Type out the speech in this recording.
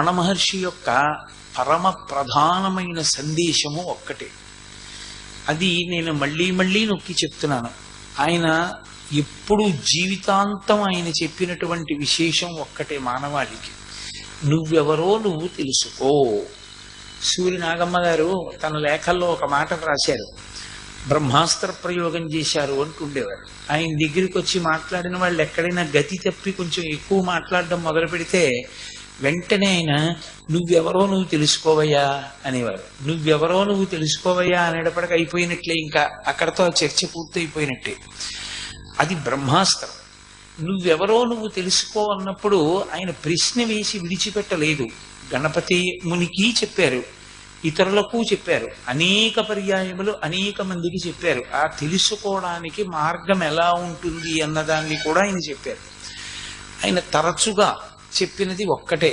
రమణ మహర్షి యొక్క పరమ ప్రధానమైన సందేశము ఒక్కటే. అది నేను మళ్ళీ మళ్ళీ నొక్కి చెప్తున్నాను. ఆయన ఎప్పుడు జీవితాంతం ఆయన చెప్పినటువంటి విశేషం ఒక్కటే మానవాళికి. నువ్వెవరో నువ్వు తెలుసుకో. సూర్య నాగమ్మ గారు తన లేఖల్లో ఒక మాట రాశారు. బ్రహ్మాస్త్ర ప్రయోగం చేశారు అంటుండేవారు ఆయన దగ్గరికి వచ్చి మాట్లాడిన వాళ్ళు ఎక్కడైనా గతి తప్పి కొంచెం ఎక్కువ మాట్లాడడం మొదలు పెడితే వెంటనే ఆయన నువ్వెవరో నువ్వు తెలుసుకోవయ్యా అనేవారు. నువ్వెవరో నువ్వు తెలుసుకోవయ్యా అనేటప్పటికి అయిపోయినట్లే ఇంకా. అక్కడతో ఆ చర్చ పూర్తయిపోయినట్టే. అది బ్రహ్మాస్త్రం. నువ్వెవరో నువ్వు తెలుసుకో అన్నప్పుడు ఆయన ప్రశ్న వేసి విడిచిపెట్టలేదు. గణపతి మునికి చెప్పారు. ఇతరులకు చెప్పారు. అనేక పర్యాయములు అనేక మందికి చెప్పారు. ఆ తెలుసుకోవడానికి మార్గం ఎలా ఉంటుంది అన్నదాన్ని కూడా ఆయన చెప్పారు. ఆయన తరచుగా చెప్పినది ఒక్కటే.